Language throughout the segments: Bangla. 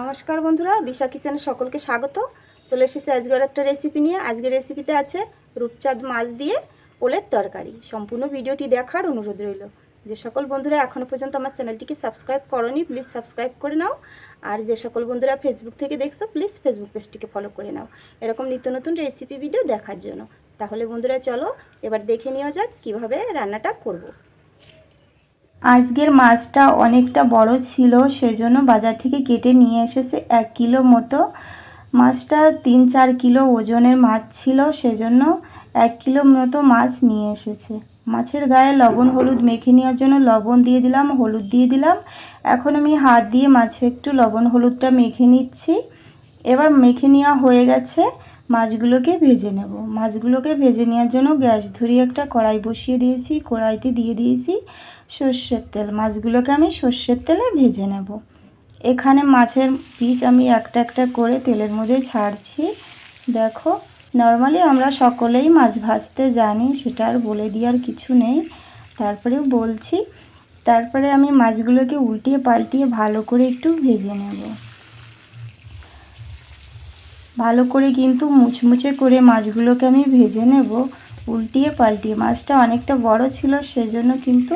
নমস্কার বন্ধুরা, দিশা কিচেনে সকলকে স্বাগত। চলে এসেছি আজকের একটা রেসিপি নিয়ে। আজকের রেসিপিতে আছে রূপচাঁদ মাছ দিয়ে ওলের তরকারি। সম্পূর্ণ ভিডিওটি দেখার অনুরোধ রইল। যে সকল বন্ধুরা এখনও পর্যন্ত আমার চ্যানেলটিকে সাবস্ক্রাইব করনি প্লিজ সাবস্ক্রাইব করে নাও। আর যে সকল বন্ধুরা ফেসবুক থেকে দেখছ প্লিজ ফেসবুক পেজটিকে ফলো করে নাও। এরকম নিত্য নতুন রেসিপি ভিডিও দেখার জন্য। তাহলে বন্ধুরা চলো, এবার দেখে নেওয়া যাক কীভাবে রান্নাটা করব। আজকের মাছটা অনেকটা বড় ছিল, সেজন্য বাজার থেকে কেটে নিয়ে এসেছে এক কিলো মতো। মাছটা তিন চার কিলো ওজনের মাছ ছিল, সেজন্য এক কিলো মতো মাছ নিয়ে এসেছে। মাছের গায়ে লবণ হলুদ মেখে নেওয়ার জন্য লবণ দিয়ে দিলাম, হলুদ দিয়ে দিলাম। এখন আমি হাত দিয়ে মাছে একটু লবণ হলুদটা মেখে নিচ্ছি। এবার মেখে নেওয়া হয়ে গেছে। মাছগুলোকে ভেজে নেব। মাছগুলোকে ভেজে নেওয়ার জন্য গ্যাস ধরিয়ে একটা কড়াই বসিয়ে দিয়েছি, কড়াইতে দিয়ে দিয়েছি সর্ষের তেল। মাছগুলোকে আমি সর্ষের তেলে ভেজে নেব। এখানে মাছের পিস আমি একটা একটা করে তেলের মধ্যে ছাড়ছি। দেখো, নর্মালি আমরা সকলেই মাছ ভাজতে জানি, সেটা আর বলে দেওয়ার কিছু নেই। তারপরেও বলছি, তারপরে আমি মাছগুলোকে উল্টিয়ে পাল্টিয়ে ভালো করে একটু ভেজে নেব। ভালো করে কিন্তু মুচমুচে করে মাছগুলোকে আমি ভেজে নেব, উল্টিয়ে পাল্টিয়ে। মাছটা অনেকটা বড় ছিল, সেজন্য কিন্তু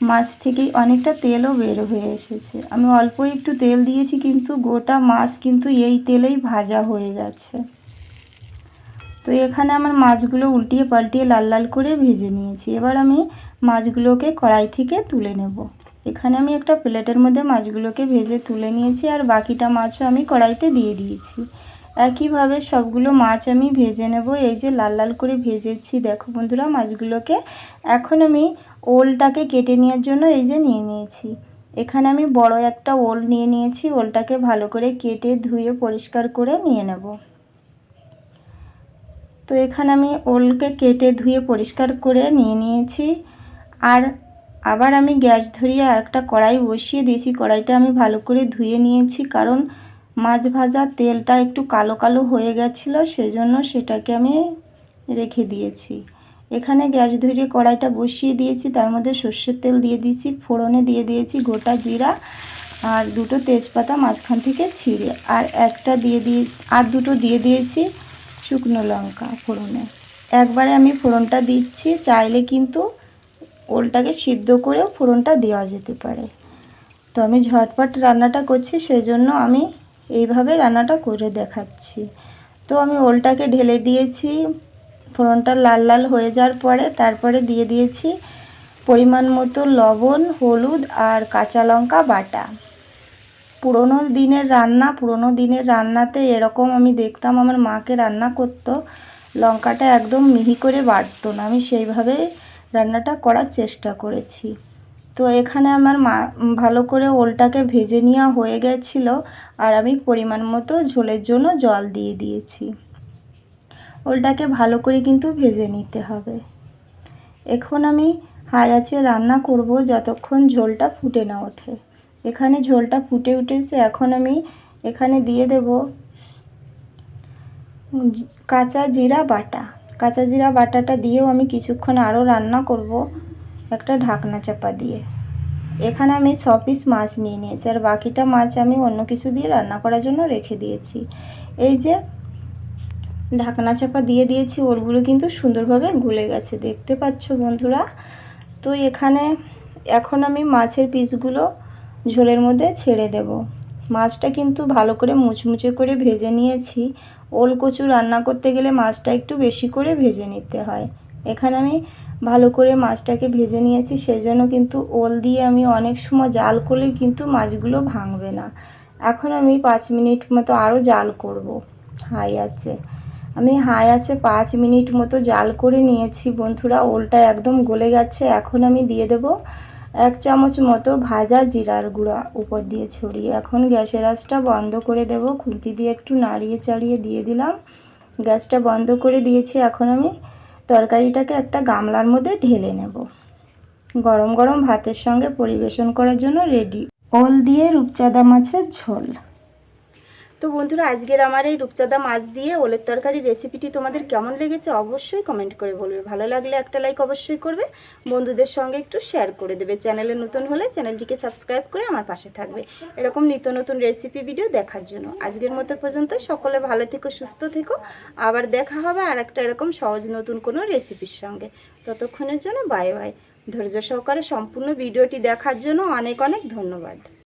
মাছ থেকে অনেকটা তেলও বের হয়ে এসেছে। আমি অল্প একটু তেল দিয়েছি, কিন্তু গোটা মাছ কিন্তু এই তেলেই ভাজা হয়ে যাচ্ছে তো এখানে আমার মাছগুলো উল্টিয়ে পাল্টিয়ে লাল লাল করে ভেজে নিয়েছি। এবার আমি মাছগুলোকে কড়াই থেকে তুলে নেব। এখানে আমি একটা প্লেটের মধ্যে মাছগুলোকে ভেজে তুলে নিয়েছি, আর বাকিটা মাছও আমি কড়াইতে দিয়ে দিয়েছি। একইভাবে সবগুলো মাছ আমি ভেজে নেব। এই যে লাল লাল করে ভেজেছি। দেখো বন্ধুরা, মাছগুলোকে এখন আমি ওলটাকে কেটে নেওয়ার জন্য এই যে নিয়ে নিয়েছি। এখানে আমি বড় একটা ওল নিয়ে নিয়েছি। ওলটাকে ভালো করে কেটে ধুয়ে পরিষ্কার করে নিয়ে নেব। তো এখানে আমি ওলকে কেটে ধুয়ে পরিষ্কার করে নিয়ে নিয়েছি। আর আবার আমি গ্যাস ধরিয়ে একটা কড়াই বসিয়ে দিয়েছি। কড়াইটা আমি ভালো করে ধুয়ে নিয়েছি। কারণ মাছ ভাজা তেলটা একটু কালো কালো হয়ে গেছিল, সেজন্য সেটাকে আমি রেখে দিয়েছি। এখানে গ্যাস ধরিয়ে কড়াইটা বসিয়ে দিয়েছি, তার মধ্যে সর্ষের তেল দিয়ে দিয়েছি, ফোড়নে দিয়ে দিয়েছি গোটা জিরা আর দুটো তেজপাতা মাঝখান থেকে ছিঁড়ে। আর একটা দিয়ে দিয়ে, আর দুটো দিয়ে দিয়েছি শুকনো লঙ্কা ফোড়নে। একবারে আমি ফোড়নটা দিচ্ছি, চাইলে কিন্তু ওলটাকে সিদ্ধ করেও ফোড়নটা দেওয়া যেতে পারে। তো আমি ঝটপট রান্নাটা করছি, সেজন্য আমি এইভাবে রান্নাটা করে দেখাচ্ছি। তো আমি ওলটাকে ঢেলে দিয়েছি। ফোড়নটা লাল লাল হয়ে যাওয়ার পরে তারপরে দিয়ে দিয়েছি পরিমাণ মতো লবণ, হলুদ আর কাঁচা লঙ্কা বাটা। পুরোনো দিনের রান্না, পুরোনো দিনের রান্নাতে এরকম আমি দেখতাম আমার মাকে রান্না করতো। লঙ্কাটা একদম মিহি করে বাটতো না। আমি সেইভাবে রান্নাটা করার চেষ্টা করেছি। তো এখানে আমার মা ভালো করে ওলটাকে ভেজে নেওয়া হয়ে গেছিল আর আমি পরিমাণ মতো ঝোলের জন্য জল দিয়ে দিয়েছি। ওলটাকে ভালো করে কিন্তু ভেজে নিতে হবে। এখন আমি আছে রান্না করব যতক্ষণ ঝোলটা ফুটে না ওঠে। এখানে ঝোলটা ফুটে উঠেছে, এখন আমি এখানে দিয়ে দেব কাঁচা জিরা বাটা। কাঁচা জিরা বাটাটা দিয়েও আমি কিছুক্ষণ আরও রান্না করব। একটা ঢাকনা চাপা দিয়ে। এখানে আমি ছ পিস মাছ নিয়ে নিয়েছি, আর বাকিটা মাছ আমি অন্য কিছু দিয়ে রান্না করার জন্য রেখে দিয়েছি। এই যে ঢাকনা চাপা দিয়ে দিয়েছি, ওরগুলো কিন্তু সুন্দরভাবে গুলে গেছে, দেখতে পাচ্ছ বন্ধুরা? তো এখানে এখন আমি মাছের পিসগুলো ঝোলের মধ্যে ছেড়ে দেব। মাছটা কিন্তু ভালো করে মুচমুচে করে ভেজে নিয়েছি। ওল কচু রান্না করতে গেলে মাছটা একটু বেশি করে ভেজে নিতে হয়। এখানে আমি ভালো করে মাছটাকে ভেজে নিয়েছি সেই জন্য কিন্তু ওল দিয়ে আমি অনেক সময় জাল করলে কিন্তু মাছগুলো ভাঙবে না। এখন আমি পাঁচ মিনিট মতো আরও জাল করব। হাই আছে। আমি হাই আছে পাঁচ মিনিট মতো জাল করে নিয়েছি বন্ধুরা, ওলটা একদম গলে গেছে। এখন আমি দিয়ে দেব এক চামচ মতো ভাজা জিরার গুঁড়া উপর দিয়ে ছড়িয়ে। এখন গ্যাসের আঁচটা বন্ধ করে দেব। খুন্তি দিয়ে একটু নাড়িয়ে চাড়িয়ে দিয়ে দিলাম। গ্যাসটা বন্ধ করে দিয়েছি। এখন আমি তরকারিটাকে একটা গামলার মধ্যে ঢেলে নেব। গরম গরম ভাতের সঙ্গে পরিবেশন করার জন্য রেডি ওল দিয়ে রূপচাঁদা মাছের ঝোল। তো বন্ধুরা, আজকের আমার এই রূপচাঁদা মাছ দিয়ে ওলের তরকারি রেসিপিটি তোমাদের কেমন লেগেছে অবশ্যই কমেন্ট করে বলবে। ভালো লাগলে একটা লাইক অবশ্যই করবে। বন্ধুদের সঙ্গে একটু শেয়ার করে দেবে। চ্যানেলে নতুন হলে চ্যানেলটিকে সাবস্ক্রাইব করে আমার পাশে থাকবে। এরকম নিত্য নতুন রেসিপি ভিডিও দেখার জন্য। আজকের মতো পর্যন্ত সকলে ভালো থেকো, সুস্থ থেকো। আবার দেখা হবে আর একটা এরকম সহজ নতুন কোনো রেসিপির সঙ্গে। ততক্ষণের জন্য বাই বাই ধৈর্য সহকারে সম্পূর্ণ ভিডিওটি দেখার জন্য অনেক অনেক ধন্যবাদ।